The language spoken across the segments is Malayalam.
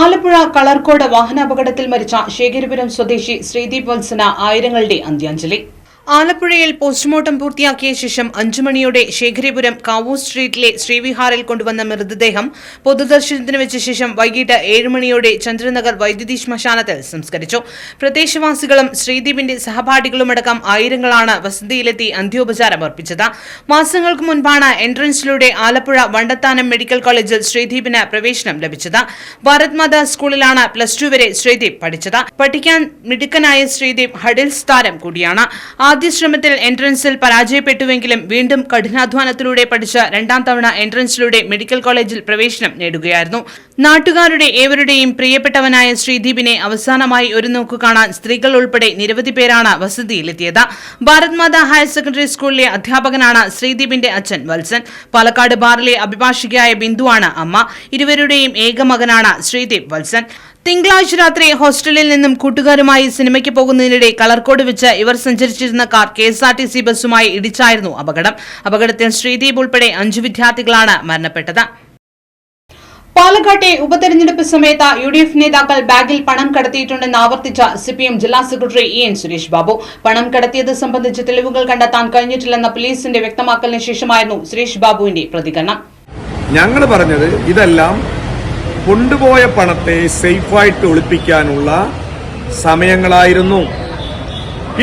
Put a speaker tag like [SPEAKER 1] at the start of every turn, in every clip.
[SPEAKER 1] ആലപ്പുഴ കളർകോട് വാഹനാപകടത്തിൽ മരിച്ച ശേഖരപുരം സ്വദേശി ശ്രീദീപ് വത്സന ആയിരങ്ങളുടെ അന്ത്യാഞ്ജലി ആലപ്പുഴയിൽ പോസ്റ്റ്മോർട്ടം പൂർത്തിയാക്കിയ ശേഷം അഞ്ചുമണിയോടെ ശേഖരിപുരം കാവൂർ സ്ട്രീറ്റിലെ ശ്രീവിഹാറിൽ കൊണ്ടുവന്ന മൃതദേഹം പൊതുദർശനത്തിന് വെച്ച ശേഷം വൈകിട്ട് ഏഴ് മണിയോടെ ചന്ദ്രനഗർ വൈദ്യുതി ശ്മശാനത്തിൽ സംസ്കരിച്ചു പ്രദേശവാസികളും ശ്രീദീപിന്റെ സഹപാഠികളുമടക്കം ആയിരങ്ങളാണ് വസതിയിലെത്തി അന്ത്യോപചാരം അർപ്പിച്ചത് മാസങ്ങൾക്ക് മുൻപാണ് എൻട്രൻസിലൂടെ ആലപ്പുഴ വണ്ടത്താനം മെഡിക്കൽ കോളേജിൽ ശ്രീദീപിന് പ്രവേശനം ലഭിച്ചത് ഭാരത് മാത സ്കൂളിലാണ് പ്ലസ് ടു വരെ ശ്രീദീപ് പഠിച്ചത് പഠിക്കാൻ മിടുക്കനായ ശ്രീദീപ് ഹഡിൽസ് താരം കൂടിയാണ് ആദ്യ ശ്രമത്തിൽ എൻട്രൻസിൽ പരാജയപ്പെട്ടുവെങ്കിലും വീണ്ടും കഠിനാധ്വാനത്തിലൂടെ പഠിച്ച രണ്ടാം തവണ എൻട്രൻസിലൂടെ മെഡിക്കൽ കോളേജിൽ പ്രവേശനം നേടുകയായിരുന്നു നാട്ടുകാരുടെ ഏവരുടെയും പ്രിയപ്പെട്ടവനായ ശ്രീദീപിനെ അവസാനമായി ഒരു നോക്ക് കാണാൻ സ്ത്രീകൾ ഉൾപ്പെടെ നിരവധി പേരാണ് വസതിയിലെത്തിയത് ഭാരത് മാത ഹയർ സെക്കൻഡറി സ്കൂളിലെ അധ്യാപകനാണ് ശ്രീദീപിന്റെ അച്ഛൻ വത്സൻ പാലക്കാട് ബാറിലെ അഭിഭാഷികയായ ബിന്ദുവാണ് അമ്മ ഇരുവരുടെയും ഏക മകനാണ് ശ്രീദീപ് വത്സൻ തിങ്കളാഴ്ച രാത്രി ഹോസ്റ്റലിൽ നിന്നും കൂട്ടുകാരുമായി സിനിമയ്ക്ക് പോകുന്നതിനിടെ കളർക്കോട് വെച്ച് ഇവർ സഞ്ചരിച്ചിരുന്ന car K S R T C ബസ്സുമായി ഇടിച്ചായിരുന്നു അപകടം അപകടത്തിൽ ശ്രീദീപ് ഉൾപ്പെടെ അഞ്ചു വിദ്യാർത്ഥികളാണ് മരണപ്പെട്ടത് പാലക്കാട്ടെ ഉപതെരഞ്ഞെടുപ്പ് സമയത്ത് യു ഡി എഫ് നേതാക്കൾ ബാഗിൽ പണം കടത്തിയിട്ടുണ്ടെന്ന് ആവർത്തിച്ച സിപിഎം ജില്ലാ secretary E N Suresh Babu പണം കടത്തിയത് സംബന്ധിച്ച് തെളിവുകൾ കണ്ടെത്താൻ കഴിഞ്ഞിട്ടില്ലെന്ന പോലീസിന്റെ വ്യക്തമാക്കലിന് ശേഷമായിരുന്നു സുരേഷ് ബാബുവിന്റെ പ്രതികരണം
[SPEAKER 2] ഞങ്ങൾ പറഞ്ഞത് ഇതെല്ലാം കൊണ്ടുപോയ പണത്തെ സേഫായിട്ട് ഒളിപ്പിക്കാനുള്ള സമയങ്ങളായിരുന്നു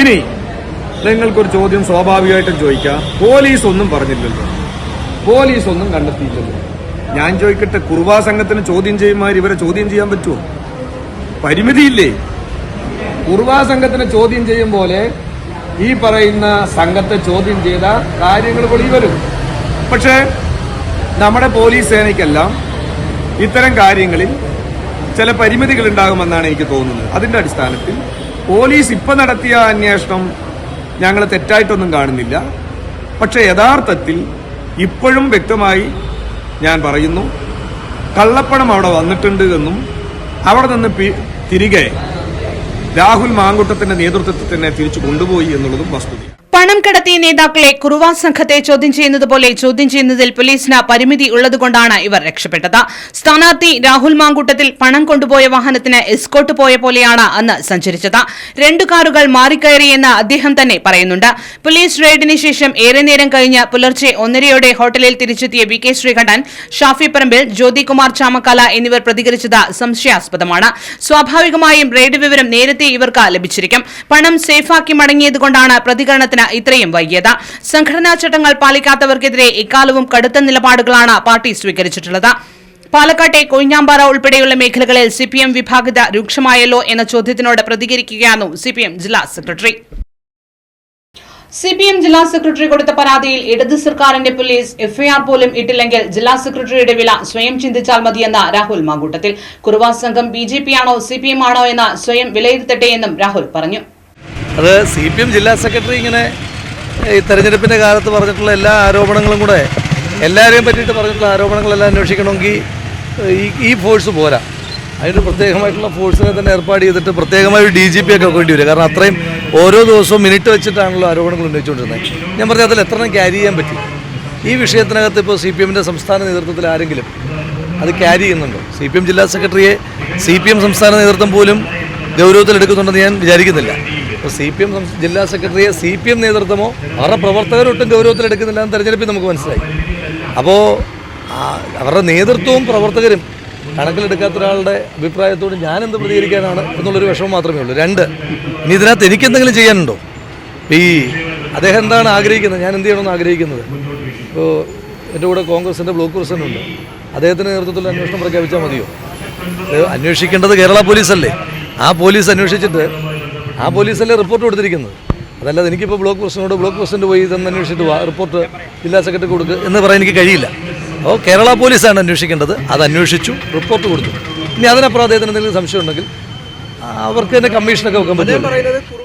[SPEAKER 2] ഇനി നിങ്ങൾക്കൊരു ചോദ്യം സ്വാഭാവികമായിട്ടും ചോദിക്കാം പോലീസ് ഒന്നും പറഞ്ഞില്ലല്ലോ പോലീസ് ഒന്നും കണ്ടെത്തിയില്ലല്ലോ ഞാൻ ചോദിക്കട്ടെ കുറുവാ സംഘത്തിന് ചോദ്യം ചെയ്യുമാർ ഇവരെ ചോദ്യം ചെയ്യാൻ പറ്റുമോ പരിമിതിയില്ലേ കുറുവാ സംഘത്തിന് ചോദ്യം ചെയ്യും പോലെ ഈ പറയുന്ന സംഘത്തെ ചോദ്യം ചെയ്ത കാര്യങ്ങൾ വരും പക്ഷേ നമ്മുടെ പോലീസ് സേനയ്ക്കെല്ലാം ഇത്തരം കാര്യങ്ങളിൽ ചില പരിമിതികൾ ഉണ്ടാകുമെന്നാണ് എനിക്ക് തോന്നുന്നത് അതിന്റെ അടിസ്ഥാനത്തിൽ പോലീസ് ഇപ്പം നടത്തിയ അന്വേഷണം ഞങ്ങൾ തെറ്റായിട്ടൊന്നും കാണുന്നില്ല പക്ഷേ യഥാർത്ഥത്തിൽ ഇപ്പോഴും വ്യക്തമായി ഞാൻ പറയുന്നു കള്ളപ്പണം അവിടെ വന്നിട്ടുണ്ട് എന്നും അവിടെ നിന്ന് തിരികെ രാഹുൽ മാങ്കുട്ടത്തിൻ്റെ നേതൃത്വത്തിൽ തന്നെ തിരിച്ചു കൊണ്ടുപോയി എന്നുള്ളതും വസ്തുതയാണ്
[SPEAKER 1] പണം കടത്തിയ നേതാക്കളെ കുറുവാ സംഘത്തെ ചോദ്യം ചെയ്യുന്നതുപോലെ ചോദ്യം ചെയ്യുന്നതിൽ പോലീസിന് പരിമിതി ഉള്ളതുകൊണ്ടാണ് ഇവർ രക്ഷപ്പെട്ടത് സ്ഥാനാർത്ഥി രാഹുൽ മാങ്കൂട്ടത്തിൽ പണം കൊണ്ടുപോയ വാഹനത്തിന് എസ്കോട്ട് പോയ പോലെയാണ് അന്ന് സഞ്ചരിച്ചത് രണ്ടു കാറുകൾ മാറിക്കയറിയെന്ന് അദ്ദേഹം തന്നെ പറയുന്നുണ്ട് പോലീസ് റെയ്ഡിന് ശേഷം ഏറെ നേരം കഴിഞ്ഞ് പുലർച്ചെ ഒന്നരയോടെ ഹോട്ടലിൽ തിരിച്ചെത്തിയ വി കെ ശ്രീകണ്ഠൻ ഷാഫി പറമ്പിൽ ജ്യോതികുമാർ ചാമക്കാല എന്നിവർ പ്രതികരിച്ചത് സംശയാസ്പദമാണ് സ്വാഭാവികമായും റെയ്ഡ് വിവരം നേരത്തെ ഇവർക്ക് ലഭിച്ചിരിക്കും പണം സേഫാക്കി മടങ്ങിയതുകൊണ്ടാണ് പ്രതികരണത്തിന് ഇത്രയും വൈകിയത് സംഘടനാ ചട്ടങ്ങൾ പാലിക്കാത്തവർക്കെതിരെ എക്കാലവും കടുത്ത നിലപാടുകളാണ് പാർട്ടി സ്വീകരിച്ചിട്ടുള്ളത് പാലക്കാട്ടെ കൊയ്ഞ്ഞാമ്പാറ ഉൾപ്പെടെയുള്ള മേഖലകളിൽ സിപിഎം വിഭാഗത രൂക്ഷമായല്ലോ എന്ന ചോദ്യത്തിനോട് പ്രതികരിക്കുകയാണ് സിപിഎം ജില്ലാ സെക്രട്ടറി സിപിഎം ജില്ലാ സെക്രട്ടറി കൊടുത്ത പരാതിയിൽ ഇടത് സർക്കാരിന്റെ പോലീസ് എഫ്ഐആർ പോലും ഇട്ടില്ലെങ്കിൽ ജില്ലാ സെക്രട്ടറിയുടെ വില സ്വയം ചിന്തിച്ചാൽ മതിയെന്ന രാഹുൽ മാങ്കൂട്ടത്തിൽ കുറുവാ സംഘം ബി ജെ പി ആണോ സി ആണോ എന്ന് സ്വയം വിലയിരുത്തട്ടെ എന്നും രാഹുൽ പറഞ്ഞു
[SPEAKER 2] അത് സി പി എം ജില്ലാ സെക്രട്ടറി ഇങ്ങനെ ഈ തെരഞ്ഞെടുപ്പിൻ്റെ കാലത്ത് പറഞ്ഞിട്ടുള്ള എല്ലാ ആരോപണങ്ങളും കൂടെ എല്ലാവരെയും പറ്റിയിട്ട് പറഞ്ഞിട്ടുള്ള ആരോപണങ്ങളെല്ലാം അന്വേഷിക്കണമെങ്കിൽ ഈ ഈ ഫോഴ്സ് പോരാ അതിന് പ്രത്യേകമായിട്ടുള്ള ഫോഴ്സിനെ തന്നെ ഏർപ്പാട് ചെയ്തിട്ട് പ്രത്യേകമായി ഒരു ഡി ജി പി ഒക്കെ വേണ്ടി വരും കാരണം അത്രയും ഓരോ ദിവസവും മിനിറ്റ് വെച്ചിട്ടാണല്ലോ ആരോപണങ്ങൾ ഉന്നയിച്ചുകൊണ്ടിരുന്നത് ഞാൻ പറഞ്ഞ അതിൽ എത്ര ക്യാരി ചെയ്യാൻ പറ്റി ഈ വിഷയത്തിനകത്ത് ഇപ്പോൾ സി പി എമ്മിൻ്റെ സംസ്ഥാന നേതൃത്വത്തിൽ ആരെങ്കിലും അത് ക്യാരി ചെയ്യുന്നുണ്ടോ സി പി എം ജില്ലാ സെക്രട്ടറിയെ സി പി എം സംസ്ഥാന നേതൃത്വം പോലും ഗൗരവത്തിലെടുക്കുന്നുണ്ടെന്ന് ഞാൻ വിചാരിക്കുന്നില്ല ഇപ്പോൾ സി പി എം ജില്ലാ സെക്രട്ടറിയെ സി പി എം നേതൃത്വമോ അവരുടെ പ്രവർത്തകരൊട്ടും ഗൗരവത്തിലെടുക്കുന്നില്ല എന്ന് തെരഞ്ഞെടുപ്പിൽ നമുക്ക് മനസ്സിലായി അപ്പോൾ അവരുടെ നേതൃത്വവും പ്രവർത്തകരും കണക്കിലെടുക്കാത്ത ഒരാളുടെ അഭിപ്രായത്തോട് ഞാൻ എന്ത് പ്രതികരിക്കാനാണ് എന്നുള്ളൊരു വിഷമം മാത്രമേ ഉള്ളൂ രണ്ട് ഇനി ഇതിനകത്ത് എനിക്കെന്തെങ്കിലും ചെയ്യാനുണ്ടോ ഈ അദ്ദേഹം എന്താണ് ആഗ്രഹിക്കുന്നത് ഞാൻ എന്ത് ചെയ്യണമെന്ന് ആഗ്രഹിക്കുന്നത് ഇപ്പോൾ എൻ്റെ കൂടെ കോൺഗ്രസിൻ്റെ ബ്ലോക്ക് ഉണ്ട് അദ്ദേഹത്തിൻ്റെ നേതൃത്വത്തിൽ അന്വേഷണം പ്രഖ്യാപിച്ചാൽ മതിയോ അന്വേഷിക്കേണ്ടത് കേരള പോലീസല്ലേ ആ പോലീസ് അന്വേഷിച്ചിട്ട് ആ പോലീസല്ലേ റിപ്പോർട്ട് കൊടുത്തിരിക്കുന്നത് അതല്ലാതെ എനിക്കിപ്പോൾ ബ്ലോക്ക് പ്രസിഡന്റോട് ബ്ലോക്ക് പ്രസിഡന്റ് പോയി ഇതൊന്ന് അന്വേഷിച്ചിട്ട് റിപ്പോർട്ട് ജില്ലാ സെക്രട്ടറി കൊടുക്കുക എന്ന് പറയാൻ എനിക്ക് കഴിയില്ല അപ്പോൾ കേരള പോലീസാണ് അന്വേഷിക്കേണ്ടത് അത് അന്വേഷിച്ചു റിപ്പോർട്ട് കൊടുത്തു ഇനി അതിനപ്പുറം അദ്ദേഹത്തിന് എന്തെങ്കിലും സംശയം ഉണ്ടെങ്കിൽ അവർക്ക് തന്നെ കമ്മീഷനൊക്കെ വെക്കാൻ പറ്റും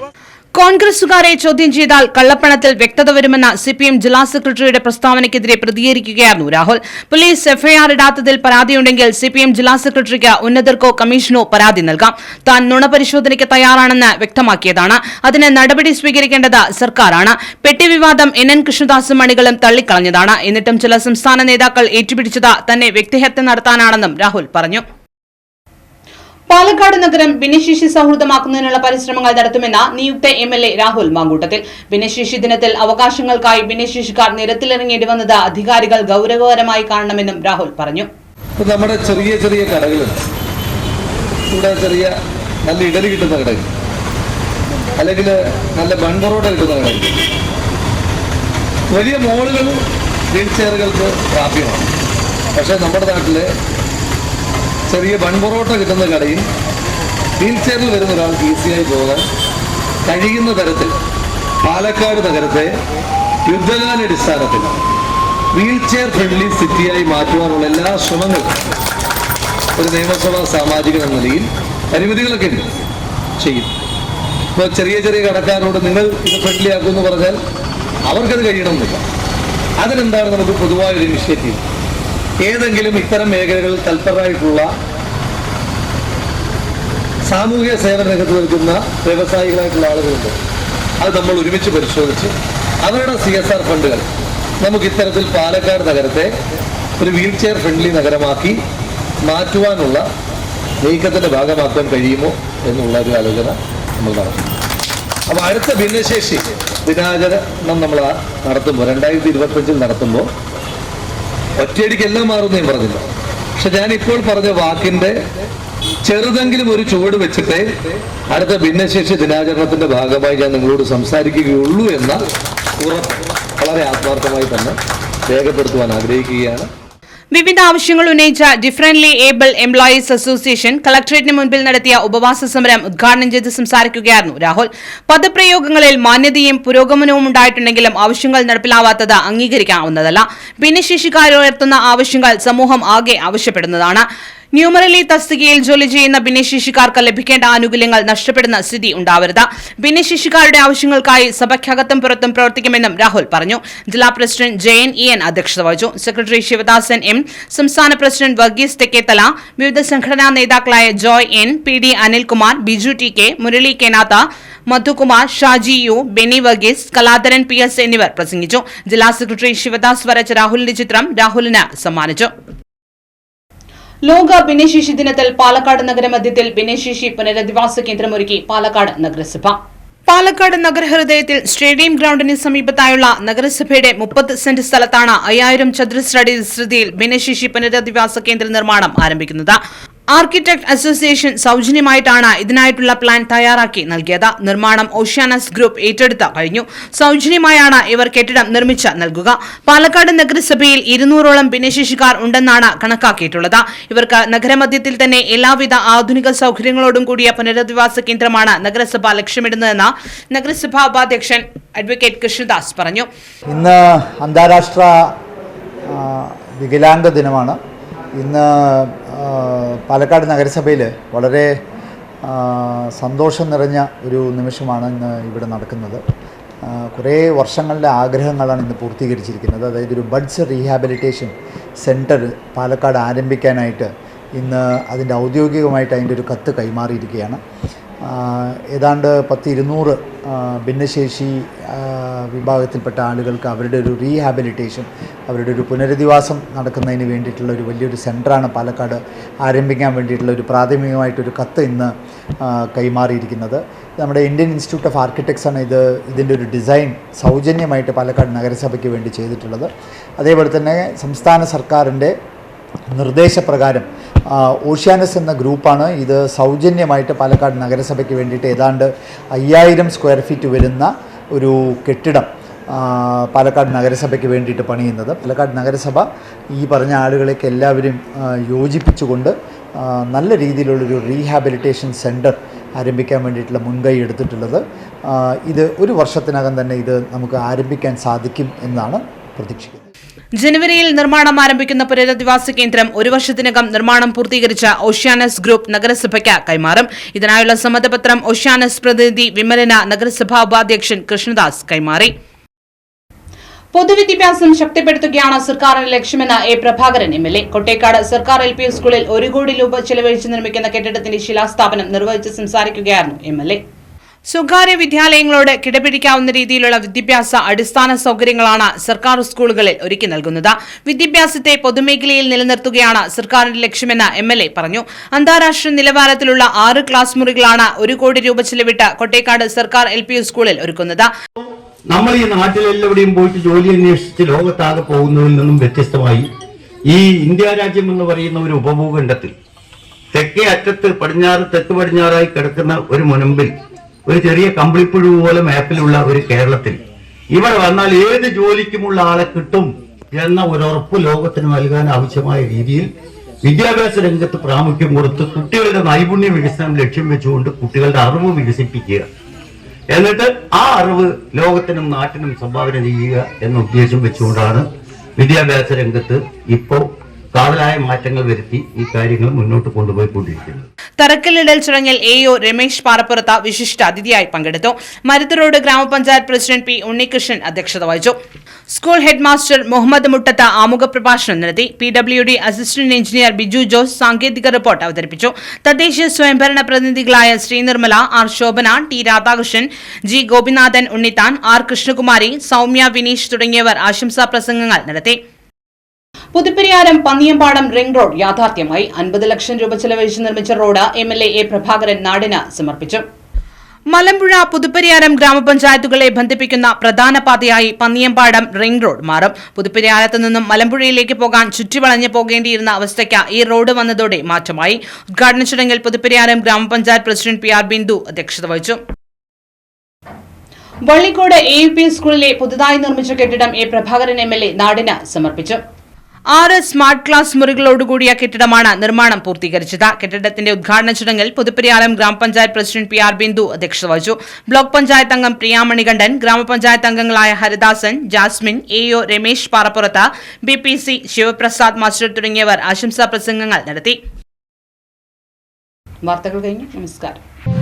[SPEAKER 1] കോൺഗ്രസുകാരെ ചോദ്യം ചെയ്താൽ കള്ളപ്പണത്തിൽ വ്യക്തത വരുമെന്ന സിപിഎം ജില്ലാ സെക്രട്ടറിയുടെ പ്രസ്താവനയ്ക്കെതിരെ പ്രതികരിക്കുകയായിരുന്നു രാഹുൽ പോലീസ് എഫ്ഐആർ ഇടാത്തതിൽ പരാതിയുണ്ടെങ്കിൽ സിപിഎം ജില്ലാ സെക്രട്ടറിക്ക് ഉന്നതർക്കോ കമ്മീഷനോ പരാതി നൽകാം താൻ നുണപരിശോധനയ്ക്ക് തയ്യാറാണെന്ന് വ്യക്തമാക്കിയതാണ് അതിന് നടപടി സ്വീകരിക്കേണ്ടത് സർക്കാരാണ് പെട്ടിവിവാദം എൻ എൻ കൃഷ്ണദാസും മണികളും തള്ളിക്കളഞ്ഞതാണ് എന്നിട്ടും ചില സംസ്ഥാന നേതാക്കൾ ഏറ്റുപിടിച്ചത് തന്നെ വ്യക്തിഹത്യ നടത്താനാണെന്നും രാഹുൽ പറഞ്ഞു പാലക്കാട് നഗരം ഭിന്നശേഷി സൗഹൃദമാക്കുന്നതിനുള്ള പരിശ്രമങ്ങൾ നടത്തുമെന്ന നിയുക്ത M L A Rahul Mamkootathil ഭിന്നശേഷി ദിനത്തിൽ അവകാശങ്ങൾക്കായി ഭിന്നശേഷിക്കാർ നിരത്തിലിറങ്ങേണ്ടി വന്നത് അധികാരികൾ ഗൗരവകരമായി കാണണമെന്നും രാഹുൽ പറഞ്ഞു
[SPEAKER 2] നമ്മുടെ ചെറിയ ചെറിയ കടകളുണ്ട് ഇവിടെ ചെറിയ നല്ല ഇടലി കിട്ടുന്ന കടകൾ അല്ലെങ്കിൽ നല്ല ബൺ പൊറോട്ട കിട്ടുന്ന കടകൾ വലിയ മോളുകൾ വീൽ ചെയറുകൾക്ക് പ്രാപ്യമാണ് പക്ഷേ നമ്മുടെ നാട്ടിലെ ചെറിയ ബൺ കിട്ടുന്ന കടയിൽ വീൽ ചെയറിൽ വരുന്ന ഒരാൾക്ക് ഈസിയായി പോകാൻ കഴിയുന്ന തരത്തിൽ പാലക്കാട് നഗരത്തെ യുദ്ധകാല അടിസ്ഥാനത്തിൽ വീൽ ചെയർ ഫ്രണ്ട്ലി സിറ്റിയായി മാറ്റുവാനുള്ള എല്ലാ ശ്രമങ്ങളും ഒരു നിയമസഭാ സാമാജികൻ എന്ന നിലയിൽ അനുമതികളൊക്കെ ഉണ്ട് ചെയ്യും ഇപ്പോൾ ചെറിയ ചെറിയ കടക്കാരോട് നിങ്ങൾ ഇത് ഫ്രണ്ട്ലി ആക്കുമെന്ന് പറഞ്ഞാൽ അവർക്കത് കഴിയണമെന്നില്ല അതിനെന്താണ് നമുക്ക് പൊതുവായൊരു ഇനിഷ്യേറ്റീവ് ഏതെങ്കിലും ഇത്തരം മേഖലകളിൽ തൽപരരായിട്ടുള്ള സാമൂഹിക സേവന രംഗത്ത് നിൽക്കുന്ന വ്യവസായികളായിട്ടുള്ള ആളുകളുണ്ട് അത് നമ്മൾ ഒരുമിച്ച് പരിശോധിച്ച് അവരുടെ സി എസ് ആർ ഫണ്ടുകൾ നമുക്ക് ഇത്തരത്തിൽ പാലക്കാട് നഗരത്തെ ഒരു വീൽ ചെയർ ഫ്രണ്ട്ലി നഗരമാക്കി മാറ്റുവാനുള്ള നീക്കത്തിന്റെ ഭാഗമാക്കാൻ കഴിയുമോ എന്നുള്ള ഒരു ആലോചന നമ്മൾ നടത്തും അപ്പോൾ അടുത്ത ഭിന്നശേഷി ദിനാചരണം നമ്മൾ നടത്തുമ്പോൾ രണ്ടായിരത്തി ഇരുപത്തഞ്ചിൽ നടത്തുമ്പോൾ ഒറ്റയടിക്ക് എല്ലാം മാറും ഞാൻ പറഞ്ഞില്ല പക്ഷെ ഞാൻ ഇപ്പോൾ പറഞ്ഞ വാക്കിന്റെ ചെറുതെങ്കിലും ഒരു ചുവട് വെച്ചിട്ട് അടുത്ത ഭിന്നശേഷി ദിനാചരണത്തിന്റെ ഭാഗമായി ഞാൻ നിങ്ങളോട് സംസാരിക്കുകയുള്ളൂ എന്ന ഉറപ്പ് വളരെ ആത്മാർത്ഥമായി തന്നെ രേഖപ്പെടുത്തുവാൻ ആഗ്രഹിക്കുകയാണ്
[SPEAKER 1] വിവിധ ആവശ്യങ്ങൾ ഉന്നയിച്ച ഡിഫറൻലി ഏബിൾ എംപ്ലോയീസ് അസോസിയേഷൻ കളക്ടറേറ്റിന് മുൻപിൽ നടത്തിയ ഉപവാസ സമരം ഉദ്ഘാടനം ചെയ്ത് സംസാരിക്കുകയായിരുന്നു രാഹുൽ പദപ്രയോഗങ്ങളിൽ മാന്യതയും പുരോഗമനവും ഉണ്ടായിട്ടുണ്ടെങ്കിലും ആവശ്യങ്ങൾ നടപ്പിലാവാത്തത് അംഗീകരിക്കാവുന്നതല്ല ഭിന്നശേഷിക്കാരുയർത്തുന്ന ആവശ്യങ്ങൾ സമൂഹം ആകെ ആവശ്യപ്പെടുന്നതാണ് ന്യൂമറലി തസ്തികയിൽ ജോലി ചെയ്യുന്ന ഭിന്നശേഷിക്കാർക്ക് ലഭിക്കേണ്ട ആനുകൂല്യങ്ങൾ നഷ്ടപ്പെടുന്ന സ്ഥിതി ഉണ്ടാവരുത് ഭിന്നശേഷിക്കാരുടെ ആവശ്യങ്ങൾക്കായി സഭയ്ക്കകത്തും പുറത്തും പ്രവർത്തിക്കുമെന്നും രാഹുൽ പറഞ്ഞു ജില്ലാ പ്രസിഡന്റ് ജയൻ ഇ എൻ അധ്യക്ഷത വഹിച്ചു സെക്രട്ടറി ശിവദാസൻ എം സംസ്ഥാന പ്രസിഡന്റ് വർഗീസ് തെക്കേത്തല വിവിധ സംഘടനാ നേതാക്കളായ Joy N P D Anilkumar Biju T K Murali Kenatha Madhukumar Shaji U Beni Varghese Kaladharan P S എന്നിവർ പ്രസംഗിച്ചു ജില്ലാ സെക്രട്ടറി ശിവദാസ് വരച്ച രാഹുലിന്റെ ചിത്രം രാഹുലിന് സമ്മാനിച്ചു ലോക ഭിന്നശേഷി ദിനത്തിൽ പാലക്കാട് നഗരമധ്യത്തിൽ ഭിന്നശേഷി പുനരധിവാസ കേന്ദ്രമൊരുക്കി പാലക്കാട് നഗരസഭ പാലക്കാട് നഗരഹൃദയത്തിൽ സ്റ്റേഡിയം ഗ്രൗണ്ടിന് സമീപത്തായുള്ള നഗരസഭയുടെ മുപ്പത് സെന്റ് സ്ഥലത്താണ് അയ്യായിരം ചതുരശ്ര അടി വിസ്തൃതിയിൽ ഭിന്നശേഷി പുനരധിവാസ കേന്ദ്ര നിർമ്മാണം ആരംഭിക്കുന്നത് ആർക്കിടെക്ട് അസോസിയേഷൻ സൗജന്യമായിട്ടാണ് ഇതിനായിട്ടുള്ള പ്ലാൻ തയ്യാറാക്കി നൽകിയത് നിർമ്മാണം ഓഷ്യാനസ് ഗ്രൂപ്പ് ഏറ്റെടുത്ത കഴിഞ്ഞു സൗജന്യമായാണ് ഇവർ കെട്ടിടം നിർമ്മിച്ച് നൽകുക പാലക്കാട് നഗരസഭയിൽ ഇരുന്നൂറോളം ഭിന്നശേഷിക്കാർ ഉണ്ടെന്നാണ് കണക്കാക്കിയിട്ടുള്ളത് ഇവർക്ക് നഗരമധ്യത്തിൽ തന്നെ എല്ലാവിധ ആധുനിക സൗകര്യങ്ങളോടും കൂടിയ പുനരധിവാസ കേന്ദ്രമാണ് നഗരസഭ ലക്ഷ്യമിടുന്നതെന്ന് നഗരസഭാ ഉപാധ്യക്ഷൻ അഡ്വക്കേറ്റ് കൃഷ്ണദാസ് പറഞ്ഞു
[SPEAKER 3] ഇന്ന് അന്താരാഷ്ട്ര വികലാംഗ ദിനമാണ് ഇന്ന് പാലക്കാട് നഗരസഭയിൽ വളരെ സന്തോഷം നിറഞ്ഞ ഒരു നിമിഷമാണ് ഇന്ന് ഇവിടെ നടക്കുന്നത് കുറേ വർഷങ്ങളുടെ ആഗ്രഹങ്ങളാണ് ഇന്ന് പൂർത്തീകരിച്ചിരിക്കുന്നത് അതായത് ഒരു ബഡ്സ് റീഹാബിലിറ്റേഷൻ സെൻറ്റർ പാലക്കാട് ആരംഭിക്കാനായിട്ട് ഇന്ന് അതിൻ്റെ ഔദ്യോഗികമായിട്ട് അതിൻ്റെ ഒരു കത്ത് കൈമാറിയിരിക്കുകയാണ് ഏതാണ്ട് പത്ത് ഇരുന്നൂറ് ഭിന്നശേഷി വിഭാഗത്തിൽപ്പെട്ട ആളുകൾക്ക് അവരുടെ ഒരു റീഹാബിലിറ്റേഷൻ അവരുടെ ഒരു പുനരധിവാസം നടക്കുന്നതിന് വേണ്ടിയിട്ടുള്ള ഒരു വലിയൊരു സെൻ്ററാണ് പാലക്കാട് ആരംഭിക്കാൻ വേണ്ടിയിട്ടുള്ള ഒരു പ്രാഥമികമായിട്ടൊരു കത്ത് ഇന്ന് കൈമാറിയിരിക്കുന്നത് നമ്മുടെ ഇന്ത്യൻ ഇൻസ്റ്റിറ്റ്യൂട്ട് ഓഫ് ആർക്കിടെക്ട്സാണ് ഇത് ഇതിൻ്റെ ഒരു ഡിസൈൻ സൗജന്യമായിട്ട് പാലക്കാട് നഗരസഭയ്ക്ക് വേണ്ടി ചെയ്തിട്ടുള്ളത് അതേപോലെ തന്നെ സംസ്ഥാന സർക്കാരിൻ്റെ നിർദ്ദേശപ്രകാരം ഓഷ്യാനസ് എന്ന ഗ്രൂപ്പാണ് ഇത് സൗജന്യമായിട്ട് പാലക്കാട് നഗരസഭയ്ക്ക് വേണ്ടിയിട്ട് ഏതാണ്ട് അയ്യായിരം സ്ക്വയർ ഫീറ്റ് വരുന്ന ഒരു കെട്ടിടം പാലക്കാട് നഗരസഭയ്ക്ക് വേണ്ടിയിട്ട് പണിയുന്നത് പാലക്കാട് നഗരസഭ ഈ പറഞ്ഞ ആളുകളേക്ക് എല്ലാവരും യോജിപ്പിച്ചുകൊണ്ട് നല്ല രീതിയിലുള്ളൊരു റീഹാബിലിറ്റേഷൻ സെൻറ്റർ ആരംഭിക്കാൻ വേണ്ടിയിട്ടുള്ള മുൻകൈ എടുത്തിട്ടുള്ളത് ഇത് ഒരു വർഷത്തിനകം തന്നെ ഇത് നമുക്ക് ആരംഭിക്കാൻ സാധിക്കും എന്നാണ് പ്രതീക്ഷിക്കുന്നത്
[SPEAKER 1] ജനുവരിയിൽ നിർമ്മാണം ആരംഭിക്കുന്ന പുനരധിവാസ കേന്ദ്രം ഒരു വർഷത്തിനകം നിർമ്മാണം പൂർത്തീകരിച്ച ഓഷ്യാനസ് ഗ്രൂപ്പ് നഗരസഭയ്ക്ക് കൈമാറും ഇതിനായുള്ള സമ്മതപത്രം ഓഷ്യാനസ് പ്രതിനിധി വിമലന നഗരസഭാ ഉപാധ്യക്ഷൻ കൃഷ്ണദാസ് കൈമാറി പൊതുവിദ്യാഭ്യാസം ശക്തിപ്പെടുത്തുകയാണ് സർക്കാരിന്റെ ലക്ഷ്യമെന്ന് A Prabhakaran M L A Kottekad സർക്കാർ എൽ പി എസ് സ്കൂളിൽ ഒരു കോടി രൂപ ചെലവഴിച്ച് നിർമ്മിക്കുന്ന കെട്ടിടത്തിന്റെ ശിലാസ്ഥാപനം നിർവഹിച്ച് സംസാരിക്കുകയായിരുന്നു എം എൽ എ സ്വകാര്യ വിദ്യാലയങ്ങളോട് കിടപിടിക്കാവുന്ന രീതിയിലുള്ള വിദ്യാഭ്യാസ അടിസ്ഥാന സൗകര്യങ്ങളാണ് സർക്കാർ സ്കൂളുകളിൽ ഒരുക്കി നൽകുന്നത് വിദ്യാഭ്യാസത്തെ പൊതുമേഖലയിൽ നിലനിർത്തുകയാണ് സർക്കാരിന്റെ ലക്ഷ്യമെന്ന് എം എൽ എ പറഞ്ഞു അന്താരാഷ്ട്ര നിലവാരത്തിലുള്ള ആറ് ക്ലാസ് മുറികളാണ് ഒരു കോടി രൂപ ചെലവിട്ട് കൊട്ടേക്കാട് സർക്കാർ എൽ സ്കൂളിൽ ഒരുക്കുന്നത്
[SPEAKER 4] നമ്മൾ ഈ നാട്ടിലെല്ലാവരെയും പോയിട്ട് ജോലി അന്വേഷിച്ച് ലോകത്താകെ പോകുന്നതിൽ നിന്നും വ്യത്യസ്തമായി ഈ ഇന്ത്യ രാജ്യം എന്ന് പറയുന്ന ഒരു ഉപഭൂഖണ്ഡത്തിൽ തെക്കേ അറ്റത്ത് പടിഞ്ഞാറ് തെക്ക് പടിഞ്ഞാറായി കിടക്കുന്ന ഒരു മുനമ്പിൽ ഒരു ചെറിയ കമ്പിളിപ്പുഴു പോലെ മാപ്പിലുള്ള ഒരു കേരളത്തിൽ ഇവിടെ വന്നാൽ ഏത് ജോലിക്കുമുള്ള ആളെ കിട്ടും എന്ന ഒരുറപ്പ് ഉറപ്പ് ലോകത്തിന് നൽകാൻ ആവശ്യമായ രീതിയിൽ വിദ്യാഭ്യാസ രംഗത്ത് പ്രാമുഖ്യം കൊടുത്ത് കുട്ടികളുടെ നൈപുണ്യ വികസനം ലക്ഷ്യം വെച്ചുകൊണ്ട് കുട്ടികളുടെ അറിവ് വികസിപ്പിക്കുക എന്നിട്ട് ആ അറിവ് ലോകത്തിനും നാട്ടിനും സംഭാവന ചെയ്യുക എന്ന ഉദ്ദേശം വെച്ചുകൊണ്ടാണ് വിദ്യാഭ്യാസ രംഗത്ത് ഇപ്പോൾ കാതലായ മാറ്റങ്ങൾ വരുത്തി ഈ കാര്യങ്ങൾ മുന്നോട്ട് കൊണ്ടുപോയിക്കൊണ്ടിരിക്കുന്നത്
[SPEAKER 1] തറക്കല്ലിടൽ ചടങ്ങിൽ എ ഒ രമേശ് പാറപ്പുറത്ത വിശിഷ്ട അതിഥിയായി പങ്കെടുത്തു മരുത്തറോഡ് ഗ്രാമപഞ്ചായത്ത് പ്രസിഡന്റ് പി ഉണ്ണികൃഷ്ണൻ അധ്യക്ഷത വഹിച്ചു school head master Muhammad Muttatha ആമുഖ പ്രഭാഷണം നടത്തി P W D assistant engineer Biju Jose സാങ്കേതിക റിപ്പോർട്ട് അവതരിപ്പിച്ചു തദ്ദേശീയ സ്വയംഭരണ പ്രതിനിധികളായ Shri Nirmala R Shobhana T Radhakrishnan G Gopinathan Unnithan R Krishnakumari Soumya Vineesh തുടങ്ങിയവർ ആശംസാ പ്രസംഗങ്ങൾ നടത്തി പുതുപ്പരിയാരം പന്നിയമ്പാടം റിംഗ് റോഡ് യാഥാർത്ഥ്യമായി അൻപത് ലക്ഷം രൂപ ചെലവഴിച്ച് നിർമ്മിച്ച road M L A Prabhakaran നാടിന് സമർപ്പിച്ചു മലമ്പുഴ പുതുപ്പരിയാരം ഗ്രാമപഞ്ചായത്തുകളെ ബന്ധിപ്പിക്കുന്ന പ്രധാന പാതയായി പന്നിയമ്പാടം റിംഗ് റോഡ് മാറും പുതുപ്പരിയാരത്ത് നിന്നും മലമ്പുഴയിലേക്ക് പോകാൻ ചുറ്റിവളഞ്ഞു പോകേണ്ടിയിരുന്ന അവസ്ഥയ്ക്ക് ഈ റോഡ് വന്നതോടെ മാറ്റമായി ഉദ്ഘാടന ചടങ്ങിൽ പുതുപ്പരിയാരം ഗ്രാമപഞ്ചായത്ത് പ്രസിഡന്റ് പി ആർ ബിന്ദു അധ്യക്ഷത വഹിച്ചു വള്ളിക്കോട് എ യു പി സ്കൂളിലെ പുതുതായി നിർമ്മിച്ച കെട്ടിടം A Prabhakaran M L A നാടിന് സമർപ്പിച്ചു ആറ് സ്മാർട്ട് ക്ലാസ് മുറികളോടുകൂടിയ കെട്ടിടമാണ് നിർമ്മാണം പൂർത്തീകരിച്ചത് കെട്ടിടത്തിന്റെ ഉദ്ഘാടന ചടങ്ങിൽ പുതുപ്പരിയാലം ഗ്രാമപഞ്ചായത്ത് പ്രസിഡന്റ് പി ആർ ബിന്ദു അധ്യക്ഷത വഹിച്ചു ബ്ലോക്ക് പഞ്ചായത്ത് അംഗം പ്രിയാമണികണ്ഠൻ ഗ്രാമപഞ്ചായത്ത് അംഗങ്ങളായ Haridasan Jasmine A O Ramesh Parappurath B P C Sivaprasad master തുടങ്ങിയവർ ആശംസാ പ്രസംഗങ്ങൾ നടത്തി വാർത്തകൾ കഴിഞ്ഞു നമസ്കാരം